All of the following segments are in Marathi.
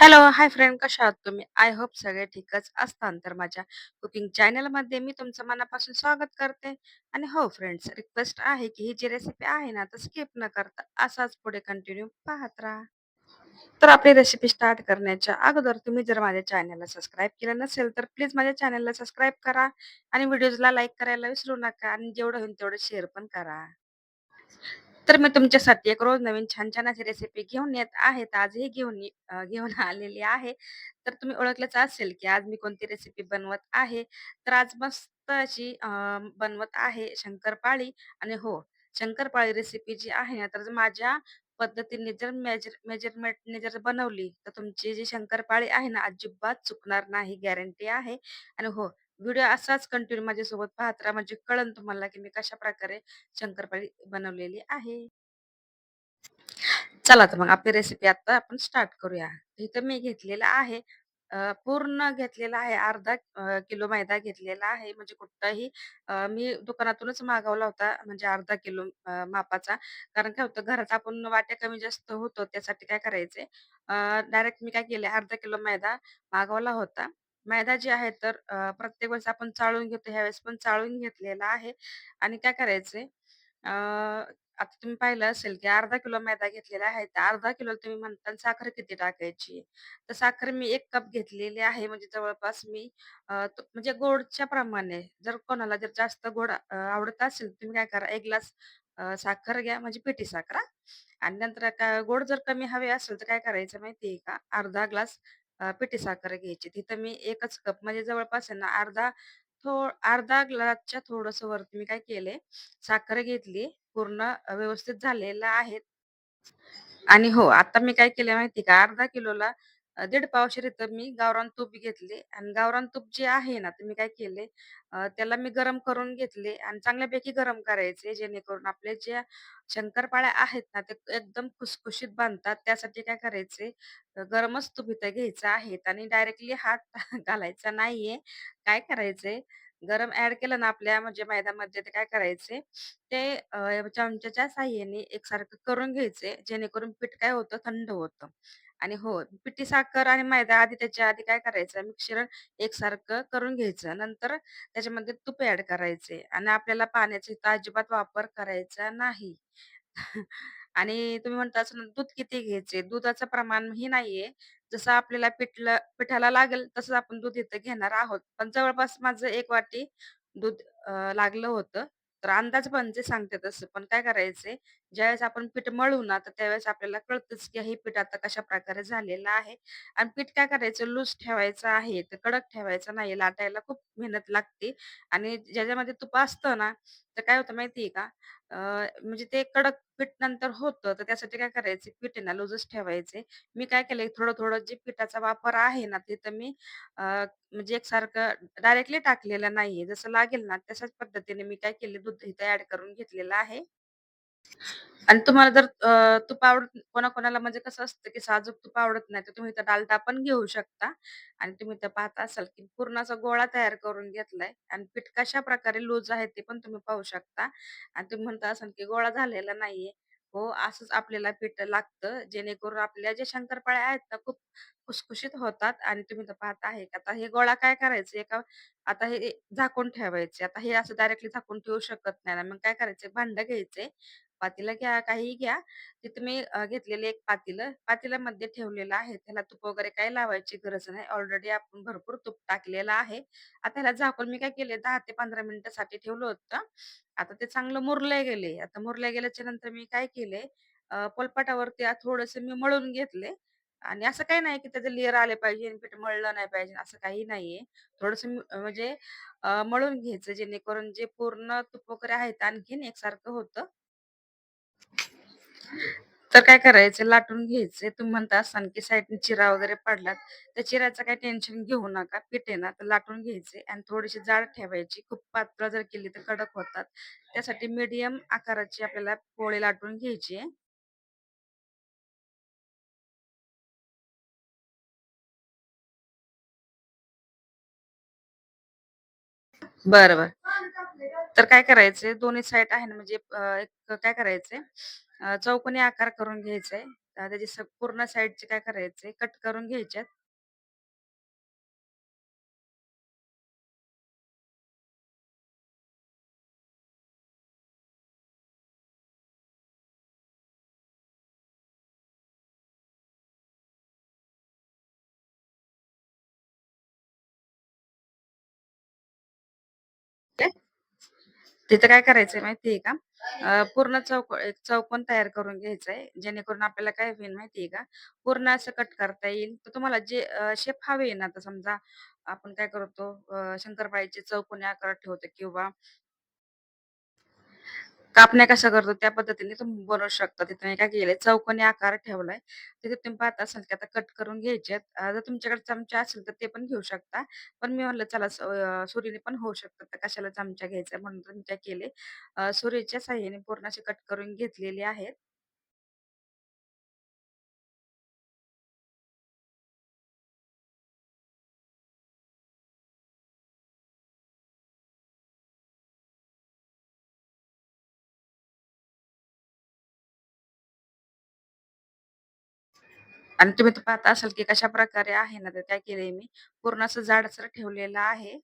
हॅलो, हाय फ्रेंड कशा आहात तुम्ही? आय होप सगळे ठीकच असतान तर माझ्या कुकिंग चॅनलमध्ये मी तुमचं मनापासून स्वागत करते. आणि हो फ्रेंड्स, रिक्वेस्ट आहे की ही जी रेसिपी आहे ना, तर स्किप न करता असाच पुढे कंटिन्यू पाहत राहा. तर आपली रेसिपी स्टार्ट करण्याच्या अगोदर तुम्ही जर माझ्या चॅनलला सबस्क्राईब केलं नसेल, तर प्लीज माझ्या चॅनलला सबस्क्राईब करा आणि व्हिडिओजला लाईक करायला विसरू नका आणि जेवढं होईल तेवढं शेअर पण करा. तर मी तुमच्यासाठी एक रोज नवीन छान-छान अशी रेसिपी घेऊन येत आहे. तर आजही घेऊन ये घेऊन आलेली आहे. तर तुम्ही ओळखलंच असेल, की आज मी कोणती रेसिपी बनवत आहे. तर आज मस्त अशी बनवत आहे शंकरपाळी आणि हो, शंकरपाळी रेसिपी जी आहे ना, तर माझ्या पद्धतीने जर मेजर मेजरमेंटने जर बनवली, तर तुमची जी शंकरपाळी आहे ना, अजिबात चुकणार नाही, गॅरंटी आहे. आणि हो, व्हिडिओ असाच कंटिन्यू माझ्यासोबत पाहत राहा, म्हणजे कळन तुम्हाला, की मी कशा प्रकारे शंकरपाळी बनवलेली आहे. चला तर मग आपली रेसिपी आता आपण स्टार्ट करूया. इथं मी घेतलेला आहे पूर्ण घेतलेला आहे अर्धा किलो मैदा घेतलेला आहे. म्हणजे कुठलाही मी दुकानातूनच मागवला होता म्हणजे अर्धा किलो मापाचा. कारण काय होतं घरात आपण वाट्या कमी जास्त होतो त्यासाठी काय करायचंय डायरेक्ट मी काय केले अर्धा किलो मैदा मागवला होता. मैदा जे आहे तर अ, प्रत्येक वेळेस आपण चाळून घेतो ह्यावेळेस पण चाळून घेतलेला आहे आणि काय करायचंय अ, आता तुम्ही पाहिलं असेल, की अर्धा किलो मैदा घेतलेला आहे. तर अर्धा किलो तुम्ही म्हणताल साखर किती टाकायची? तर साखर मी 1 कप घेतलेली आहे. म्हणजे जवळपास मी अ, म्हणजे गोडच्या प्रमाणे जर कोणाला जर जास्त गोड अ, आवडत असेल, तुम्ही काय करा 1 ग्लास अ, साखर घ्या म्हणजे पिठी साखर हां. आणि नंतर काय गोड जर कमी हवे असेल, तर काय करायचं माहिती आहे का? अर्धा ग्लास अ, पिठी साखर घ्यायची. तिथं मी एकच कप म्हणजे जवळपास आहे ना अर्धा थो अर्धा ग्लासच्या थोडंसं वरती मी काय केलंय, साखर घेतली. पूर्ण अ, व्यवस्थित झालेलं आहे. आणि हो, आता मी काय केलंय माहिती का? अर्धा किलोला अ, दीड पावशेर इथं मी गावरान तूप घेतले आणि गावरान तूप जे आहे ना, ते मी काय केले अ, त्याला मी गरम करून घेतले आणि चांगल्यापैकी गरम करायचे, जेणेकरून आपल्या ज्या शंकरपाळ्या आहेत ना, ते एकदम खुसखुशीत बनतात. त्यासाठी काय करायचे, अ, गरमच तूप इथं घ्यायचं आहे आणि डायरेक्टली हात घालायचा नाहीये. काय करायचंय, गरम ॲड केलं ना आपल्या म्हणजे मैद्यामध्ये, ते काय करायचे, ते अ, चमच्याच्या साहाय्याने एकसारखं करून घ्यायचे, जेणेकरून पीठ काय होतं, थंड होतं. आणि हो, पिठी साखर आणि मैदा आधी त्याच्या आधी काय करायचं, मिक्सर एकसारखं करून घ्यायचं. नंतर त्याच्यामध्ये तूप ऍड करायचे आणि आपल्याला पाण्याचा इथं अजिबात वापर करायचा नाही. आणि तुम्ही म्हणता दूध किती घ्यायचे? दुधाचं प्रमाण ही नाहीये. जसं आपल्याला पिठलं पिठाला लागेल तसंच आपण दूध इथं घेणार आहोत. पण जवळपास माझं एक वाटी दूध लागलं होतं. तर अंदाज पण जे सांगते तसं. पण काय करायचंय, ज्यावेळेस आपण पीठ मळू ना, तर त्यावेळेस आपल्याला कळतंच, की हे पीठ आता कशा प्रकारे झालेलं आहे. आणि पीठ काय करायचं लूज ठेवायचं आहे. तर कडक ठेवायचं नाही. लाटायला खूप मेहनत लागते आणि ज्याच्यामध्ये तूप असतं ना, तर काय होतं माहिती का? म्हणजे ते कडक पीठ नंतर होतं. तर त्यासाठी काय करायचं, पीठ आहे ना लूजच ठेवायचे. मी काय केलंय थोडं-थोडं जे पिठाचा वापर आहे ना, तिथं मी अ, म्हणजे एकसारखं डायरेक्टली टाकलेलं नाहीये. जसं लागेल ना, तशाच पद्धतीने मी काय केले, दूध इथं ऍड करून घेतलेलं आहे. आणि तुम्हाला जर अ, तूप आवडत कोणाकोणाला म्हणजे कसं असतं, की साजूक तूप आवडत नाही, तर तुम्ही इथं डालडा पण घेऊ शकता. आणि तुम्ही तर पाहत असाल, की पूर्ण असा गोळा तयार करून घेतलाय आणि पीठ कशाप्रकारे लूज आहे ते पण तुम्ही पाहू शकता. आणि तुम्ही म्हणता असाल, की गोळा झालेला नाहीये. हो, असंच आपल्याला पीठ लागतं, जेणेकरून आपल्या ज्या शंकरपाळ्या आहेत ना, खूप खुसखुशीत होतात आणि तुम्ही तर पाहत आहे, आता हे गोळा काय करायचं एका आता हे झाकून ठेवायचे. आता हे असं डायरेक्टली झाकून ठेवू शकत नाही ना, मग काय करायचं भांडं घ्यायचंय, पातेलं घ्या, काहीही घ्या. तिथे मी अ, एक पातेलं, पातेल्यामध्ये ठेवलेलं आहे. त्याला तूप वगैरे काही लावायची गरज नाही. ऑलरेडी आपण भरपूर तूप टाकलेलं आहे. आता ह्याला झाकून मी काय केले दहा ते 15 मिनिटासाठी ठेवलं होतं. आता ते चांगलं मुरले गेले. आता मुरल्या गेल्याच्यानंतर मी काय केले, अ, पोलपाटावरती थोडस मी मळून घेतले आणि असं काही नाही, की त्याचे लिअर आले पाहिजे आणि पीठ मळलं नाही पाहिजे, असं काही नाहीये. थोडस म्हणजे अ, मळून घ्यायचं, जेणेकरून जे पूर्ण तूप वगैरे आहेत आणखीन एकसारखं होतं. तर काय करायचं लाटून घ्यायचे. तुम्ही म्हणता असाल, की साईडने चिरा वगैरे पडलात, त्या चिऱ्याचं काही टेन्शन घेऊ नका. पिठे ना, तर लाटून घ्यायचे आणि थोडीशी जाड ठेवायची. खूप पातळ जर केली तर कडक होतात. त्यासाठी मीडियम आकाराची आपल्याला पोळी लाटून घ्यायची आहे. बरं, बरं. तर काय करायचंय दोन्ही साईड आहे ना, म्हणजे एक काय करायचंय अ, चौकोनी आकार करून घ्यायचाय. त्याची पूर्ण साइडचे काय करायचंय कट करून घ्यायच्यात. तिथं काय करायचंय माहितीये का? अ, पूर्ण चौक एक चौकोन तयार करून घ्यायचाय. जेणेकरून आपल्याला काय होईल माहितीये का? पूर्ण असं कट करता येईल. तर तुम्हाला जे अ, शेप हवे ना, आता समजा आपण काय करतो अ, शंकरपाळीचे चौकोनी आकार ठेवतो किंवा कापण्या कशा करतो त्या पद्धतीने तुम्ही बनवू शकता. तिथे मी काय केलंय चौकोनी आकार ठेवलाय. तिथे तुम्ही पाहत असाल की आता कट करून घ्यायचेत. जर तुमच्याकडे चमचा असेल तर ते पण घेऊ शकता. पण मी म्हणलं चला सुरीने पण होऊ शकतात तर कशाला चमचा घ्यायचा म्हणून तुम्ही काय केले सुरीच्या साह्याने पूर्ण असे कट करून घेतलेले आहेत. आणि तुम्ही तर पाहत असाल की कशा प्रकारे आहे ना, तर काय केलंय मी पूर्ण असं जाडसर ठेवलेलं आहे.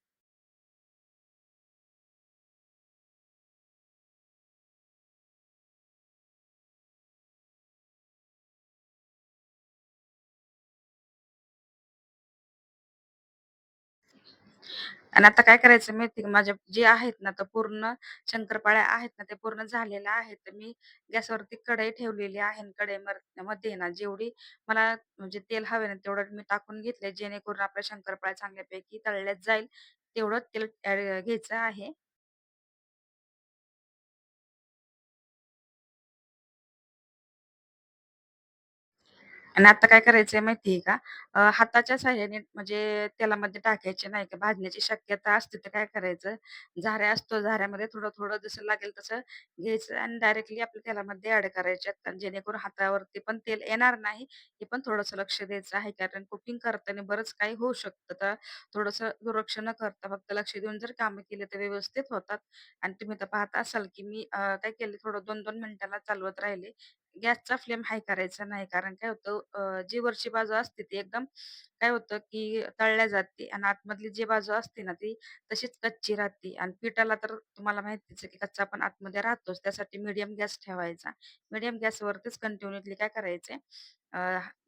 आणि आता काय करायचं माहिती का, माझ्या जे आहेत ना, तर पूर्ण शंकरपाळ्या आहेत ना, ते पूर्ण झालेल्या आहेत. तर मी गॅसवरती कढई ठेवलेली आहे आणि कढईमरमध्ये ना, जेवढी मला म्हणजे तेल हवे ना, तेवढं मी टाकून घेतलंय, जेणेकरून आपल्या शंकरपाळ्या चांगल्यापैकी तळल्यात जाईल, तेवढं तेल घ्यायचं आहे. आणि आता काय करायचंय माहिती का? अ, हाताच्या साह्याने म्हणजे तेलामध्ये टाकायचे नाही का, भाजण्याची शक्यता असते, तर काय करायचं, झाऱ्या असतो, झाऱ्यामध्ये थोडं-थोडं जसं लागेल तसं घ्यायचं आणि डायरेक्टली आपल्या तेलामध्ये ऍड करायच्यात आणि जेणेकरून हातावरती पण तेल येणार नाही, हे पण थोडंसं लक्ष द्यायचं आहे. कारण कुकिंग करताना बरंच काही होऊ शकतं, तर थोडंसं दुर्लक्ष न करता फक्त लक्ष देऊन जर कामं केली तर व्यवस्थित होतात. आणि तुम्ही तर पाहत असाल, की मी अ, काय केले, थोडं 2-2 मिनिटाला चालवत राहिले. गॅसचा फ्लेम हाय करायचा नाही. कारण काय होतं अ, जी वरची बाजू असते ती एकदम काय होतं, की तळल्या जाते आणि आतमधली जी बाजू असते ना, ती तशीच कच्ची राहते आणि पिठाला तर तुम्हाला माहितीच आहे, की कच्चा पण आतमध्ये राहतोच. त्यासाठी मीडियम गॅस ठेवायचा. मीडियम गॅसवरतीच कंटिन्युअसली काय करायचंय अ,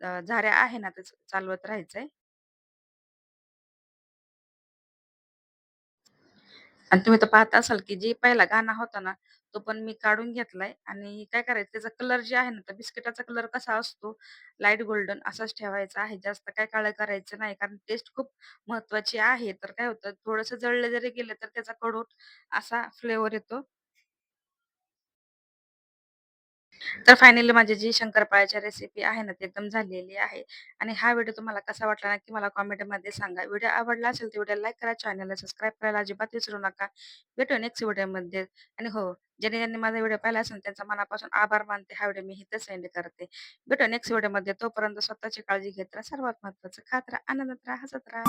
अ, झाऱ्या आहे ना, त्याच चालवत राहायचंय. आणि तुम्ही तर पाहत असाल, की जी पहिला गाणा होता ना, तो पण मी काढून घेतलाय आणि काय करायचं त्याचा कलर जे आहे ना, तर बिस्किटाचा कलर कसा असतो लाइट गोल्डन असाच ठेवायचा आहे. जास्त काय काळं करायचं नाही, कारण टेस्ट खूप महत्वाची आहे. तर काय होतं थोडंसं जळलं जरी गेलं, तर त्याचा कडवट असा फ्लेवर येतो. तर फायनली माझी जी शंकरपाळ्याची रेसिपी आहे ना, ती एकदम झालेली आहे आणि हा व्हिडिओ तुम्हाला कसा वाटला नक्की मला कॉमेंटमध्ये सांगा. व्हिडिओ आवडला असेल तर व्हिडिओ लाईक करा, चॅनलला सबस्क्राईब करायला अजिबात विसरू नका. भेटू नेक्स्ट व्हिडिओमध्ये आणि हो, ज्यांनी-ज्यांनी माझा व्हिडिओ पाहिला असेल त्यांचा मनापासून आभार मानते. हा व्हिडिओ मी इथेच सेंड करते. भेटू नेक्स्ट व्हिडिओमध्ये. तोपर्यंत स्वतःची काळजी घेत राहा. सर्वात महत्त्वाचं खात राहा, आनंदात राहा, हसत राहा.